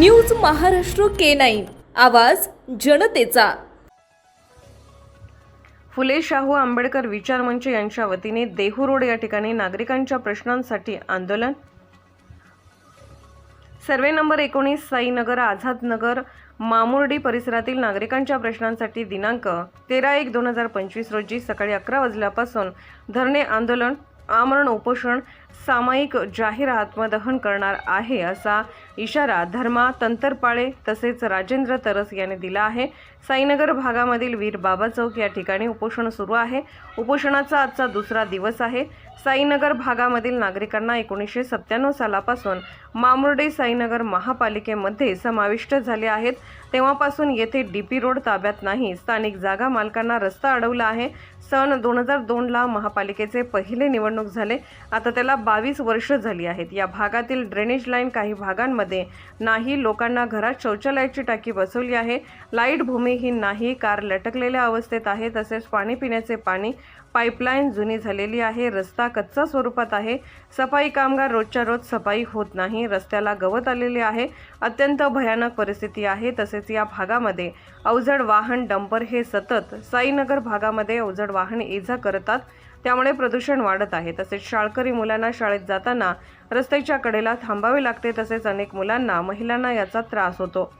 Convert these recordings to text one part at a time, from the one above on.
News Maharashtra K nine. आवाज जनतेचा. फुले शाहू आंबेडकर विचार मंच यांच्या वतीने देहू रोड या ठिकाणी नागरिकांच्या प्रश्नांसाठी आंदोलन. सर्वे नंबर एकोणीस साईनगर आझादनगर मामुर्डी परिसरातील नागरिकांच्या प्रश्नांसाठी दिनांक तेरा एक दोन हजार पंचवीस रोजी सकाळी अकरा वाजल्यापासून धरणे आंदोलन. आमरण उपोषण सामायिक जाहीर आत्मदहन करणार आहे असा इशारा धर्मा तंतरपाळे तसेच राजेंद्र तरस यांनी दिला आहे. साईनगर भागामधील वीर बाबा चौक या ठिकाणी उपोषण सुरू आहे. उपोषणाचा आजचा दुसरा दिवस आहे. साईनगर भागामधील नागरिकांना एकोणीसशे सत्त्याण्णव सालापासून मामुर्डे साईनगर महापालिकेमध्ये समाविष्ट झाले आहेत. तेव्हापासून येथे डी पी रोड ताब्यात नाही. स्थानिक जागा मालकांना रस्ता अडवला आहे. सन दोन हजार दोनला महापालिकेचे पहिले निवडणूक झाले. आता त्याला बावीस वर्ष झाली आहेत. या भागातील ड्रेनेज लाईन काही भागांमध्ये नाही. लोकांना घरात शौचालयाची टाकी बसवली आहे. लाइट भूमिहीन नाही. कार लटकलेल्या अवस्थेत आहे तसेच पाणी पिण्याचे पाणी पाईपलाईन जुनी झालेली आहे. रस्ता कच्चा स्वरूपात आहे. सफाई कामगार रोजच्या रोज सफाई होत नाही. रस्त्याला गवत आलेले आहे. अत्यंत भयानक परिस्थिती आहे. तसेच या भागामध्ये अवजड वाहन डंपर हे सतत साईनगर भागामध्ये अवजड वाहन ये जा करतात. त्यामुळे प्रदूषण वाढत आहे. तसेच शाळकरी मुलांना शाळेत जाताना रस्त्याच्या कडेला थांबावे लागते. तसेच अनेक मुलांना महिलांना याचा त्रास होतो.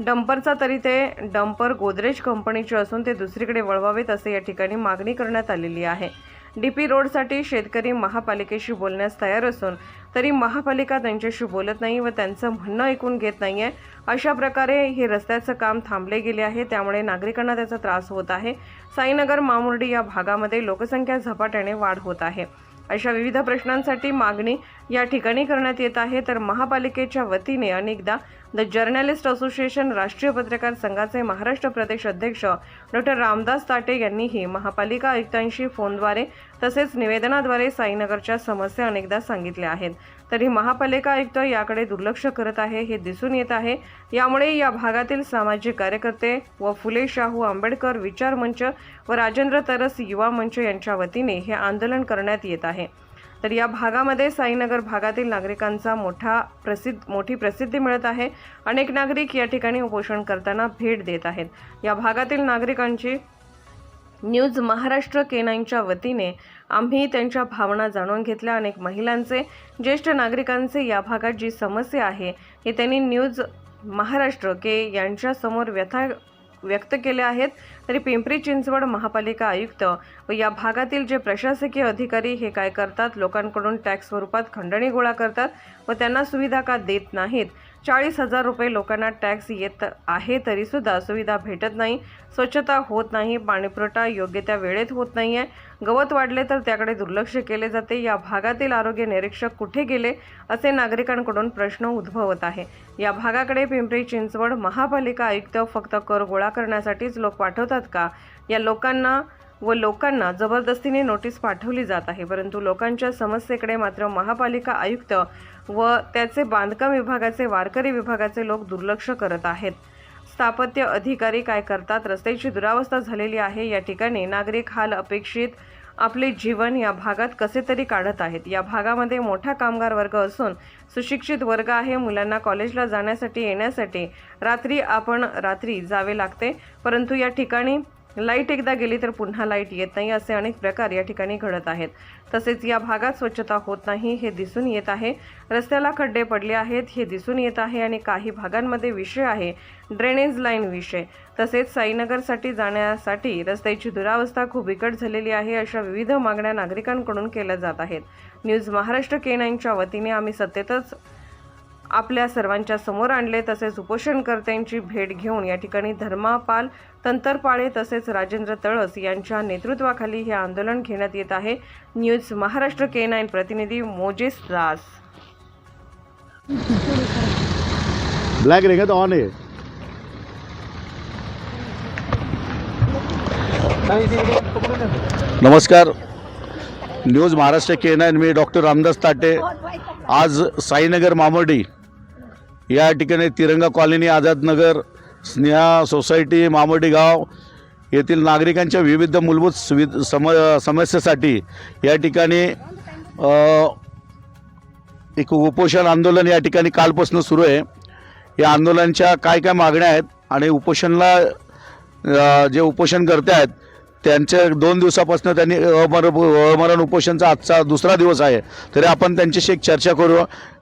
डंपरचा तरी ते डंपर गोदरेज कंपनीचे असून ते दुसरीकडे वळवावेत असे या ठिकाणी मागणी करण्यात आलेली आहे. डी पी रोडसाठी शेतकरी महापालिकेशी बोलण्यास तयार असून तरी महापालिका त्यांच्याशी बोलत नाही व त्यांचं म्हणणं ऐकून घेत नाही आहे अशा प्रकारे हे रस्त्याचं काम थांबले गेले आहे. त्यामुळे नागरिकांना त्याचा त्रास होत आहे. साईनगर मामुर्डी या भागामध्ये लोकसंख्या झपाट्याने वाढ होत आहे. अशा विविध प्रश्नांसाठी मागणी या ठिकाणी करण्यात येत आहे. तर महापालिकेच्या वतीने अनेकदा द जर्नलिस्ट असोसिएशन राष्ट्रीय पत्रकार संघाचे महाराष्ट्र प्रदेश अध्यक्ष डॉक्टर रामदास ताटे यांनीही महापालिका आयुक्तांशी फोनद्वारे तसेच निवेदनाद्वारे साईनगरच्या समस्या अनेकदा सांगितल्या आहेत. तरी महापालिका आयुक्त याकडे दुर्लक्ष करत आहे हे दिसून येत आहे. यामुळे या भागातील सामाजिक कार्यकर्ते व फुले शाहू आंबेडकर विचार मंच व राजेंद्र तरस युवा मंच यांच्या वतीने हे आंदोलन करण्यात येत आहे. तर या भागामध्ये साईनगर भागातील नागरिकांचा मोठा प्रसिद्ध मोठी प्रसिद्धी मिळत आहे. अनेक नागरिक या ठिकाणी उपोषण करताना भेट देत आहेत. या भागातील नागरिकांची न्यूज महाराष्ट्र केनाईनच्या वतीने आम्ही त्यांच्या भावना जाणून घेतल्या. अनेक महिलांचे ज्येष्ठ नागरिकांचे या भागात जी समस्या आहे हे त्यांनी न्यूज महाराष्ट्र के यांच्यासमोर व्यथा व्यक्त केले आहेत. तरी पिंपरी चिंचवड महापालिका आयुक्त व या भागातील जे प्रशासकीय अधिकारी हे काय करतात लोकांकडून टॅक्स स्वरूपात खंडणी गोळा करतात व त्यांना सुविधा का देत नाहीत चाळीस हजार रुपये लोकांना टॅक्स येत आहे तरीसुद्धा सुविधा भेटत नाही. स्वच्छता होत नाही पाणीपुरवठा योग्य त्या वेळेत होत नाही आहे गवत वाढले तर त्याकडे दुर्लक्ष केले जाते. या भागातील आरोग्य निरीक्षक कुठे गेले असे नागरिकांकडून प्रश्न उद्भवत आहे. या भागाकडे पिंपरी चिंचवड महापालिका आयुक्त फक्त कर गोळा करण्यासाठीच लोक पाठवतात का? या लोकांना व लोकांना जबरदस्तीने नोटीस पाठवली जात आहे. परंतु लोकांच्या समस्येकडे मात्र महापालिका आयुक्त व त्याचे बांधकाम विभागाचे वारकरी विभागाचे लोक दुर्लक्ष करत आहेत. स्थापत्य अधिकारी काय करतात? रस्त्याची दुरावस्था झालेली आहे. या ठिकाणी नागरिक हाल अपेक्षित आपले जीवन या भागात कसे तरी काढत आहेत. या भागामध्ये मोठा कामगार वर्ग असून सुशिक्षित वर्ग आहे. मुलांना कॉलेजला जाण्यासाठी येण्यासाठी रात्री आपण रात्री जावे लागते. परंतु या ठिकाणी लाइट एकदा गेली तर पुन्हा लाइट येत नाही असे अनेक प्रकार या ठिकाणी घडत आहेत. तसेच या भागात स्वच्छता होत नाही हे दिसून येत आहे. रस्त्याला खड्डे पडले आहेत हे दिसून येत आहे आणि काही भागांमध्ये विषय आहे ड्रेनेज लाईन विषय. तसेच साईनगरसाठी जाण्यासाठी रस्त्याची दुरावस्था खूप बिकट झालेली आहे अशा विविध मागण्या नागरिकांकडून केल्या जात आहेत. न्यूज महाराष्ट्र के नाईनच्या वतीने आम्ही सत्तेतच आपल्या सर्वांच्या समोर आणले तसेच उपोषणकर्त्यांची भेट घेऊन या ठिकाणी धर्मापाल तंतरपाळे तसेच राजेंद्र तळस यांच्या नेतृत्वाखाली हे आंदोलन घेण्यात येत आहे. न्यूज महाराष्ट्र के नाईन प्रतिनिधी मोजेस दास. ब्लॅक रहेगा तो ऑन है नमस्कार. न्यूज महाराष्ट्र के नाईन मी डॉक्टर रामदास ताटे. आज साईनगर मामर्डी या ठिकाणी तिरंगा कॉलनी आझादनगर स्नेहा सोसायटी मामर्डी गाव येथील नागरिकांच्या विविध मूलभूत सुविध सम समस्येसाठी या ठिकाणी एक उपोषण आंदोलन या ठिकाणी कालपासून सुरू आहे. या आंदोलनाच्या काय काय मागण्या आहेत आणि उपोषणला जे उपोषण करते आहेत त्यांच्या दोन दिवसापासून त्यांनी अमर अमरण उपोषणचा आजचा दुसरा दिवस आहे. तरी आपण त्यांच्याशी एक चर्चा करू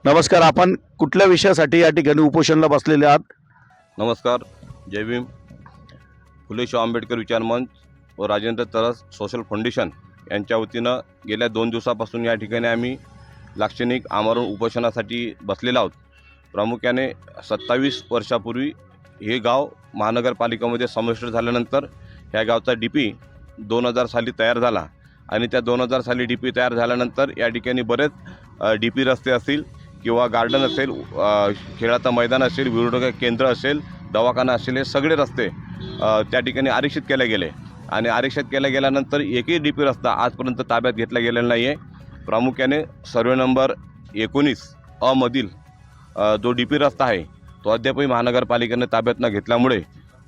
नमस्कार आपण कुठल्या विषयासाठी या ठिकाणी उपोषणला बसलेले आहात? नमस्कार जय भीम. फुले आंबेडकर विचार मंच व राजेंद्र तरस सोशल फाउंडेशन यांच्या वतीनं गेल्या दोन दिवसापासून या ठिकाणी आम्ही लाक्षणिक आमरण उपोषणासाठी बसलेलो आहोत. प्रामुख्याने सत्तावीस वर्षापूर्वी हे गाव महानगरपालिकेमध्ये समाविष्ट झाल्यानंतर ह्या गावचा डी पी दोन हजार साली तयार झाला. आणि त्या दोन हजार साली डी पी तयार झाल्यानंतर या ठिकाणी बरेच डी पी रस्ते असतील किंवा गार्डन असेल खेळाचं मैदान असेल विरोधक केंद्र असेल दवाखाना असेल हे सगळे रस्ते त्या ठिकाणी आरक्षित केले गेले. आणि आरक्षित केल्या गेल्यानंतर एकही डी पी रस्ता आजपर्यंत ताब्यात घेतला गेलेला नाही आहे प्रामुख्याने सर्वे नंबर एकोणीस अमधील जो डी पी रस्ता आहे तो अद्यापही महानगरपालिकेने ताब्यात न घेतल्यामुळे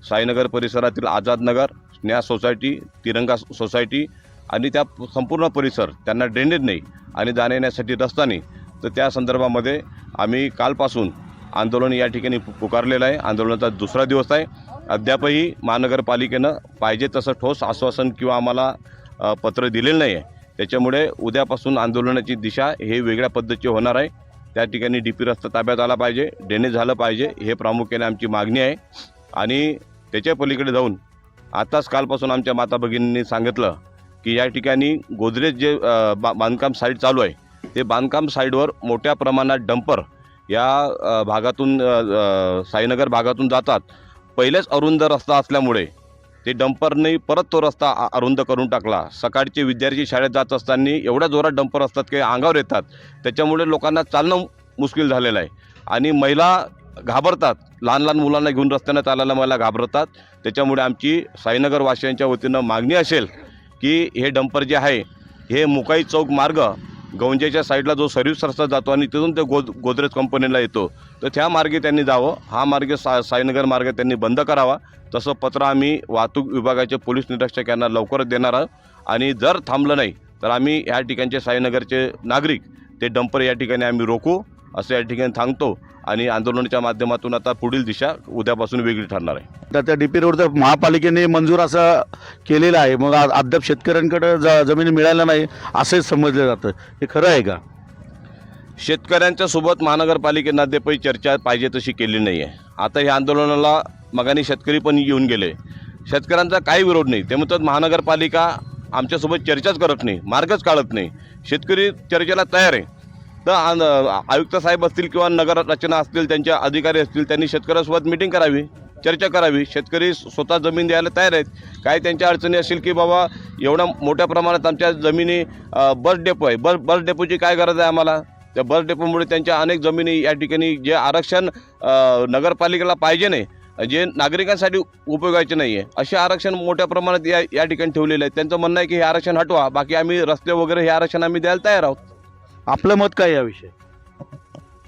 साईनगर परिसरातील आझादनगर स्नेहा सोसायटी तिरंगा सोसायटी आणि त्या संपूर्ण परिसर त्यांना ड्रेनेज नाही आणि जाण्या येण्यासाठी रस्ता नाही. तर त्या संदर्भामध्ये आम्ही कालपासून आंदोलन या ठिकाणी पुकारलेलं आहे. आंदोलनाचा दुसरा दिवस आहे. अद्यापही महानगरपालिकेनं पाहिजे तसं ठोस आश्वासन किंवा आम्हाला पत्र दिलेलं नाही आहे त्याच्यामुळे उद्यापासून आंदोलनाची दिशा हे वेगळ्या पद्धतीची होणार आहे. त्या ठिकाणी डी पी रस्ता ताब्यात आला पाहिजे ड्रेनेज झालं पाहिजे हे प्रामुख्याने आमची मागणी आहे. आणि त्याच्या पलीकडे जाऊन आताच कालपासून आमच्या माता भगिनींनी सांगितलं की या ठिकाणी गोदरेज जे बा बांधकाम साईट चालू आहे ते बांधकाम साईटवर मोठ्या प्रमाणात डंपर या भागातून साईनगर भागातून जातात. पहिलेच अरुंद रस्ता असल्यामुळे ते डंपरने परत तो रस्ता अरुंद करून टाकला. सकाळचे विद्यार्थी शाळेत जात असताना एवढ्या जोरात डंपर असतात की अंगावर येतात. त्याच्यामुळे लोकांना चालणं मुश्किल झालेलं आहे. आणि महिला घाबरतात. लहान लहान मुलांना घेऊन रस्त्यानं चालायला मला घाबरतात. त्याच्यामुळे आमची साईनगर वासियांच्या वतीनं मागणी असेल की हे डंपर जे आहे हे मुकाई चौक मार्ग गवंजेच्या साईडला जो सर्व्हिस रस्ता जातो आणि तिथून ते गोद गोदरेज कंपनीला येतो तर त्या मार्गे त्यांनी जावं. हा मार्ग सा साईनगर मार्ग त्यांनी बंद करावा. तसं पत्र आम्ही वाहतूक विभागाचे पोलीस निरीक्षक यांना लवकरच देणार आहोत. आणि जर थांबलं नाही तर आम्ही या ठिकाणचे साईनगरचे नागरिक ते डंपर या ठिकाणी आम्ही रोखू. असं या ठिकाणी सांगतो आणि आंदोलनाच्या माध्यमातून आता पुढील दिशा उद्यापासून वेगळी ठरणार आहे. तर त्या डी पी रोड तर महापालिकेने मंजूर असं केलेलं आहे. मग अद्याप शेतकऱ्यांकडे ज जमीन मिळाल्या नाही असंच समजलं जातं. हे खरं आहे का? शेतकऱ्यांच्या सोबत महानगरपालिकेनं अद्यापही चर्चा पाहिजे तशी केली नाही आहे आता ह्या आंदोलनाला मगानी शेतकरी पण येऊन गेले. शेतकऱ्यांचा काही विरोध नाही. ते म्हणतात महानगरपालिका आमच्यासोबत चर्चाच करत नाही मार्गच काढत नाही. शेतकरी चर्चेला तयार आहे. तर आन- आयुक्त साहेब असतील किंवा नगर रचना असतील त्यांच्या अधिकारी असतील त्यांनी शेतकऱ्यांसोबत मिटिंग करावी चर्चा करावी. शेतकरी स्वतः जमीन द्यायला तयार आहेत. काही त्यांच्या अडचणी असेल की बाबा एवढ्या मोठ्या प्रमाणात आमच्या जमिनी बस डेपो आहे. बस बस डेपोची काय गरज आहे आम्हाला? त्या बस डेपोमुळे त्यांच्या अनेक जमिनी या ठिकाणी जे आरक्षण नगरपालिकेला पाहिजे नाही जे नागरिकांसाठी उपयोगाचे नाही आहे असे आरक्षण मोठ्या प्रमाणात या या ठिकाणी ठेवलेले आहे त्यांचं म्हणणं आहे की हे आरक्षण हटवा. बाकी आम्ही रस्ते वगैरे हे आरक्षण आम्ही द्यायला तयार आहोत. आपलं मत काय याविषयी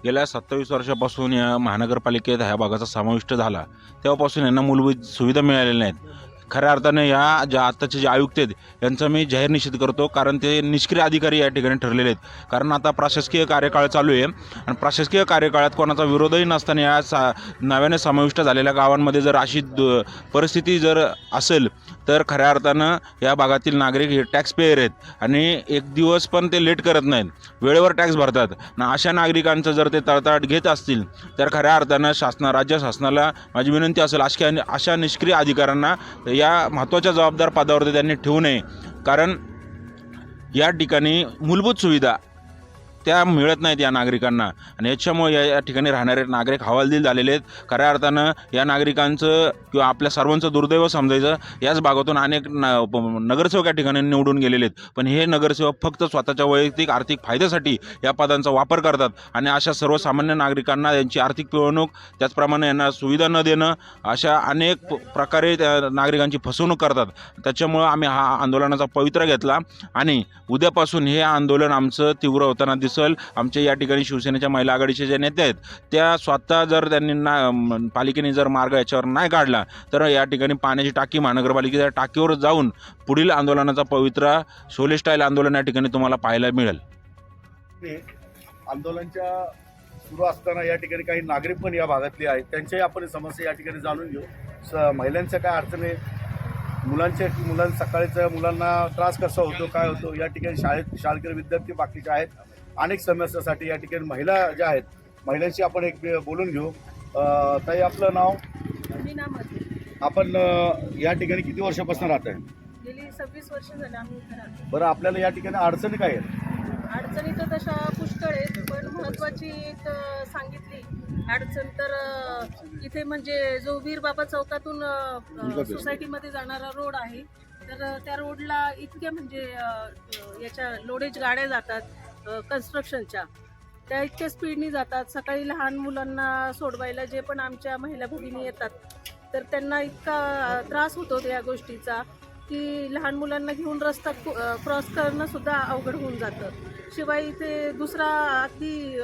गेल्या सत्तावीस वर्षापासून या महानगरपालिकेत ह्या भागाचा समाविष्ट झाला. तेव्हापासून यांना मूलभूत सुविधा मिळालेल्या नाहीत. खऱ्या अर्थाने या ज्या आत्ताचे जे आयुक्त आहेत यांचा मी जाहीर निषेध करतो कारण ते निष्क्रिय अधिकारी या ठिकाणी ठरलेले आहेत. कारण आता प्रशासकीय कार्यकाळ चालू आहे आणि प्रशासकीय कार्यकाळात कोणाचा विरोधही नसताना या सा नव्याने समाविष्ट झालेल्या गावांमध्ये जर अशी परिस्थिती जर असेल तर खऱ्या अर्थानं या भागातील नागरिक हे टॅक्स पेयर आहेत आणि एक दिवस पण ते लेट करत नाहीत. वेळेवर टॅक्स भरतात. ना अशा नागरिकांचं जर ते तळतळाट घेत असतील तर खऱ्या अर्थानं शासना राज्य शासनाला माझी विनंती असेल अशा अशा निष्क्रिय अधिकाऱ्यांना या महत्त्वाच्या जबाबदार पदावरती त्यांनी ठेवू नये. कारण या ठिकाणी मूलभूत सुविधा त्या मिळत नाहीत या नागरिकांना. आणि याच्यामुळे या या ठिकाणी राहणारे नागरिक हवालदिल झालेले आहेत. खऱ्या अर्थानं या नागरिकांचं किंवा आपल्या सर्वांचं दुर्दैव समजायचं याच भागातून अनेक न नगरसेवक या ठिकाणी निवडून गेलेले आहेत. पण हे नगरसेवक फक्त स्वतःच्या वैयक्तिक आर्थिक फायद्यासाठी या पदांचा वापर करतात. आणि अशा सर्वसामान्य नागरिकांना यांची आर्थिक पिळवणूक त्याचप्रमाणे यांना सुविधा न देणं अशा अनेक प्रकारे त्या नागरिकांची फसवणूक करतात. त्याच्यामुळं आम्ही हा आंदोलनाचा पवित्रा घेतला. आणि उद्यापासून हे आंदोलन आमचं तीव्र होताना दिसल आमच्या या ठिकाणी शिवसेनेच्या महिला आघाडीचे जे नेते आहेत त्या स्वतः जर त्यांनी ना पालिकेने जर मार्ग याच्यावर नाही काढला तर या ठिकाणी पाण्याची टाकी महानगरपालिकेच्या टाकीवर जाऊन पुढील आंदोलनाचा पवित्रा सोले स्टाईल आंदोलन या ठिकाणी तुम्हाला पाहायला मिळेल. आंदोलनच्या सुरू असताना या ठिकाणी काही नागरिक पण या भागातले आहेत. त्यांच्याही आपण समस्या या ठिकाणी जाणून घेऊ. स महिलांच्या काय अडचणी मुलांच्या मुलां सकाळीच्या मुलांना त्रास कसा होतो काय होतो? या ठिकाणी शाळेत शाळकरी विद्यार्थी बाकीचे आहेत. अनेक समस्यासाठी या ठिकाणी महिला ज्या आहेत महिलांशी आपण एक बोलून घेऊ. ताई आपलं नाव? आपण या ठिकाणी किती वर्षापासून राहत आहे? गेली सव्वीस वर्ष झाली आम्ही बरं आपल्याला या ठिकाणी अडचणी काय आहेत? अडचणी तर तशा पुष्कळ आहेत पण महत्त्वाची एक सांगितली. अडचण तर इथे म्हणजे जो वीर बाबा चौकातून सोसायटीमध्ये जाणारा रोड आहे तर त्या रोडला इतके म्हणजे याच्या लोडेज गाड्या जातात. कन्स्ट्रक्शनच्या त्या इतक्या स्पीडनी जातात. सकाळी लहान मुलांना सोडवायला जे पण आमच्या महिला भगिनी येतात तर त्यांना इतका त्रास होतो या गोष्टीचा की लहान मुलांना घेऊन रस्ता क्रॉस करणं सुद्धा अवघड होऊन जातं. शिवाय इथे दुसरा अगदी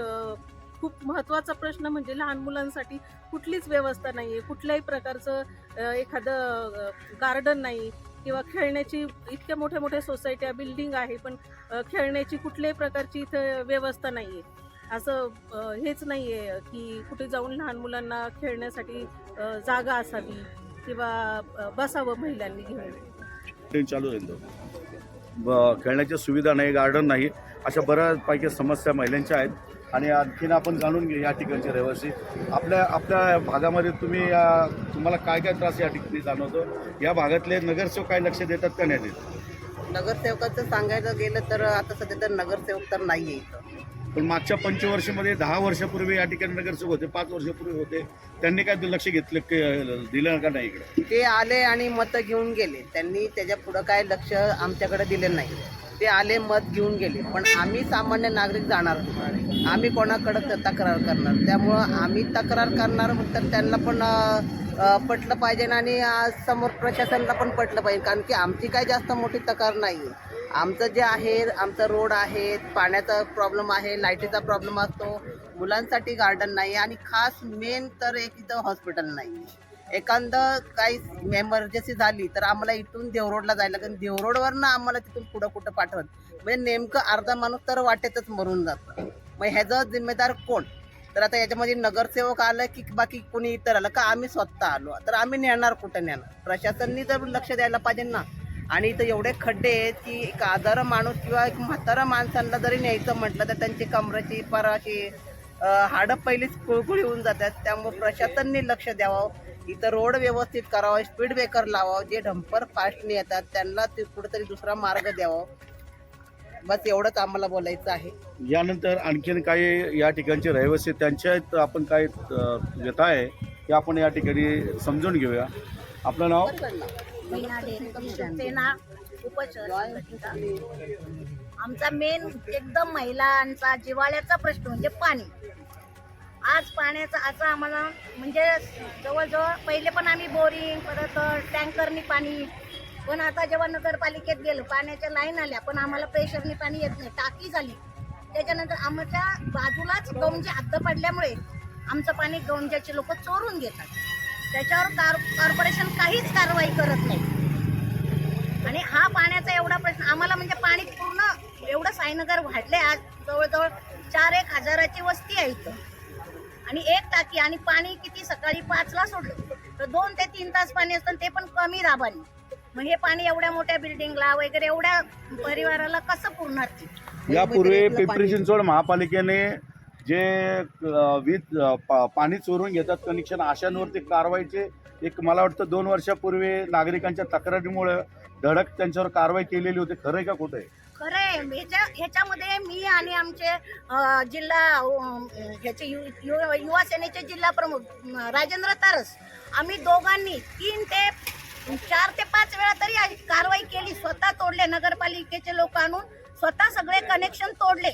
खूप महत्त्वाचा प्रश्न म्हणजे लहान मुलांसाठी कुठलीच व्यवस्था नाही आहे कुठल्याही प्रकारचं एखादं गार्डन नाही. किंवा खेळण्याची इतक्या मोठ्या मोठ्या सोसायट्या बिल्डिंग आहे पण खेळण्याची कुठल्याही प्रकारची इथं व्यवस्था नाही आहे असं हेच नाही आहे की कुठे जाऊन लहान मुलांना खेळण्यासाठी जागा असावी किंवा बसावं महिलांनी घेऊन. चालू राहील ब- खेळण्याच्या सुविधा नाही गार्डन नाही अशा बऱ्याचपैकी समस्या महिलांच्या आहेत. आणि आणखीन आपण जाणून घे या ठिकाणचे रहिवासी. आपल्या आपल्या भागामध्ये तुम्ही या- तुम्हाला काय काय त्रास या ठिकाणी जाणवतो? या भागातले नगरसेवक काय लक्ष देतात का नाही देत? नगरसेवकाचं सांगायचं गेलं तर आता सध्या तर नगरसेवक तर नाही आहे इथं. पण मागच्या पंचवर्षामध्ये दहा वर्षापूर्वी या ठिकाणी नगरसेवक होते पाच वर्षापूर्वी होते. त्यांनी काय लक्ष घेतलं क- दिलं का नाही इकडे? ते आले आणि मतं घेऊन गेले. त्यांनी त्याच्या पुढं काय लक्ष आमच्याकडे दिले नाही. ते आले मत घेऊन गेले. पण आम्ही सामान्य नागरिक जाणार आम्ही कोणाकडं तक्रार करणार? त्यामुळं आम्ही तक्रार करणार तर त्यांना पण पटलं पाहिजे आणि समोर प्रशासनाला पण पटलं पाहिजे. कारण की आमची काय जास्त मोठी तक्रार नाही आहे. आमचं जे आहे आमचं रोड आहे पाण्याचा प्रॉब्लेम आहे लाईटीचा प्रॉब्लेम असतो मुलांसाठी गार्डन नाही आणि खास मेन तर एक इथं हॉस्पिटल नाही. एखादं काही एमर्जन्सी झाली तर आम्हाला इथून देवरोडला जायला कारण देवरोडवरनं आम्हाला तिथून पुढं कुठं पाठवत? म्हणजे नेमकं अर्धा माणूस तर वाटेतच मरून जातं. मग ह्याचं जिम्मेदार कोण? तर आता याच्यामध्ये नगरसेवक आलं की बाकी कोणी इतर आलं का आम्ही स्वतः आलो. तर आम्ही नेणार कुठं नेणार? प्रशासननी तर लक्ष द्यायला पाहिजे ना. आणि इथं एवढे खड्डे आहेत की एक आजार माणूस किंवा एक म्हातारा माणसांना जरी न्यायचं म्हटलं तर त्यांची कमराची पराची हाडं पहिलीच कुळकुळी होऊन जातात. त्यामुळे प्रशासनने लक्ष द्यावं. इथं रोड व्यवस्थित करावं स्पीड ब्रेकर लावावं जे डंपर फास्टने येतात त्यांना ते कुठेतरी दुसरा मार्ग द्यावा. बस एवढंच आम्हाला बोलायचं आहे. यानंतर आणखीन काही या ठिकाणचे रहिवासी त्यांच्यात आपण काय व्यथा आहे ते आपण या ठिकाणी समजून घेऊया. आपलं नाव? आमचा मेन एकदम महिलांचा जिवाळ्याचा प्रश्न म्हणजे पाणी. आज पाण्याचा असा आम्हाला म्हणजे जवळजवळ पहिले पण आम्ही बोरिंग परत टँकरनी पाणी पण आता जेव्हा नगरपालिकेत गेलो पाण्याच्या लाईन आल्या पण आम्हाला प्रेशरनी पाणी येत नाही टाकी झाली. त्याच्यानंतर आमच्या बाजूलाच गौंजे हद्द पडल्यामुळे आमचं पाणी गौंजाचे लोक चोरून घेतात. त्याच्यावर कार कॉर्पोरेशन काहीच कारवाई करत नाही. आणि हा पाण्याचा एवढा प्रश्न आम्हाला म्हणजे पाणी पूर्ण एवढं साईनगर वाढले आज जवळजवळ चार एक हजाराची वस्ती आहे इथं. आणि एक टाकी आणि पाणी किती सकाळी पाचला सोडलं. तर दोन ते तीन तास पाणी असतं ते पण कमी दाबाने. मग हे पाणी एवढ्या मोठ्या बिल्डिंगला वगैरे एवढ्या परिवाराला कसं पुरणार ते यापूर्वी पिंपरी चिंचवड महापालिकेने जे वीज पाणी चोरून घेतात कनेक्शन अशांवरती कारवाईचे एक मला वाटतं दोन वर्षापूर्वी नागरिकांच्या तक्रारीमुळे धडक त्यांच्यावर कारवाई केलेली होती. खरं आहे का आहे? खरं आहे ह्याच्या ह्याच्यामध्ये मी आणि आमचे जिल्हा ह्याचे यु, यु, युवा सेनेचे जिल्हा प्रमुख राजेंद्र तारस आम्ही दोघांनी तीन ते चार ते पाच वेळा तरी कारवाई केली. स्वतः तोडले नगरपालिकेचे लोक आणून स्वतः सगळे कनेक्शन तोडले.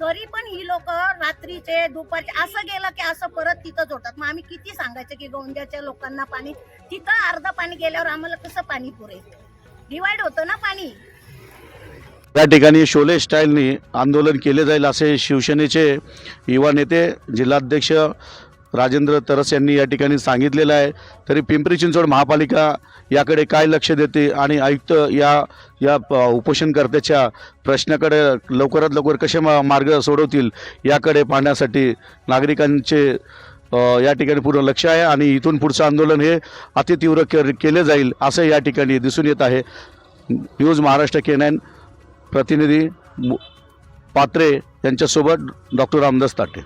तरी पण ही लोक रात्रीचे दुपारचे असं गेलं की असं परत तिथंच होतात मग आम्ही किती सांगायचं की गोंद्याच्या लोकांना पाणी तिथं अर्ध पाणी गेल्यावर आम्हाला कसं पाणी पुरेल? डिवाइड होतं ना पाणी. या ठिकाणी शोले स्टाईलनी आंदोलन केले जाईल असे शिवसेनेचे युवा नेते जिल्हाध्यक्ष राजेंद्र तरस यांनी या ठिकाणी सांगितलेलं आहे. तरी पिंपरी चिंचवड महापालिका याकडे काय लक्ष देते आणि आयुक्त या या उपोषणकर्त्याच्या प्रश्नाकडे लवकरात लवकर कसे मा मार्ग सोडवतील याकडे पाहण्यासाठी नागरिकांचे या ठिकाणी पूर्ण लक्ष आहे आणि इथून पुढचं आंदोलन हे अतितीव्र के केले जाईल असं या ठिकाणी दिसून येत आहे. न्यूज महाराष्ट्र के नाईन प्रतिनिधी मु- पात्रे यांच्यासोबत डॉक्टर रामदास ताटे.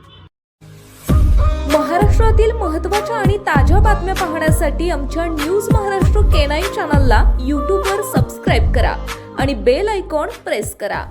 महाराष्ट्रातील महत्त्वाच्या आणि ताज्या बातम्या पाहण्यासाठी आमच्या न्यूज महाराष्ट्र केनाई चॅनलला यूट्यूबवर सबस्क्राईब करा आणि बेल आयकॉन प्रेस करा.